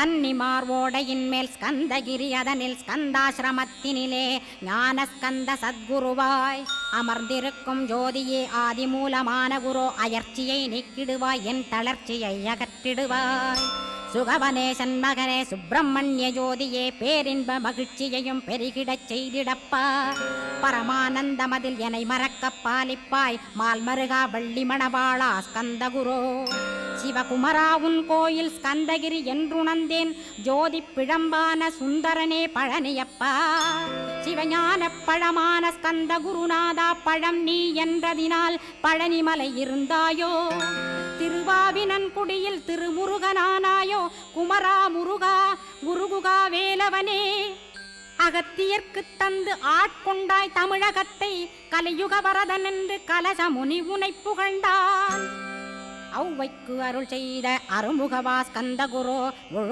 கன்னிமார் ஓடையின் மேல் ஸ்கந்தகிரி அதனில் ஸ்கந்தாசிரமத்தினிலே ஞான ஸ்கந்த சத்குருவாய். அமர்ந்திருக்கும் ஜோதியே ஆதிமூலமான குரு அயர்ச்சியை நீக்கிடுவாய் என் தளர்ச்சியை அகற்றிடுவாய். சுகவனேசன் மகனே சுப்பிரமணிய ஜோதியே பேரின்ப மகிழ்ச்சியையும் பெருகிடச் செய்திடப்பா. பரமானந்தமதில் என்னை மறக்க பாலிப்பாய் மால்மருகா வள்ளி மணவாளா ஸ்கந்தகுரோ. சிவகுமரா உன் கோயில் ஸ்கந்தகிரி என்றுணந்தேன் ஜோதி பிழம்பான சுந்தரனே பழனியப்பா. சிவஞான பழமான ஸ்கந்த குருநாதா பழம் நீ என்றதினால் பழனிமலை இருந்தாயோ? திருவாவினன்குடியில் திருமுருகனானாயோ? குமரா முருகா குருகுகா வேலவனே அகத்தியர்க்கு தந்து ஆட்கொண்டாய் தமிழகத்தை கலியுக வரதன் என்று கலசமுனி உனை புகழ்ந்தான் ஔவைக்கு அருள் செய்த அருமுகவா ஸ்கந்த குரு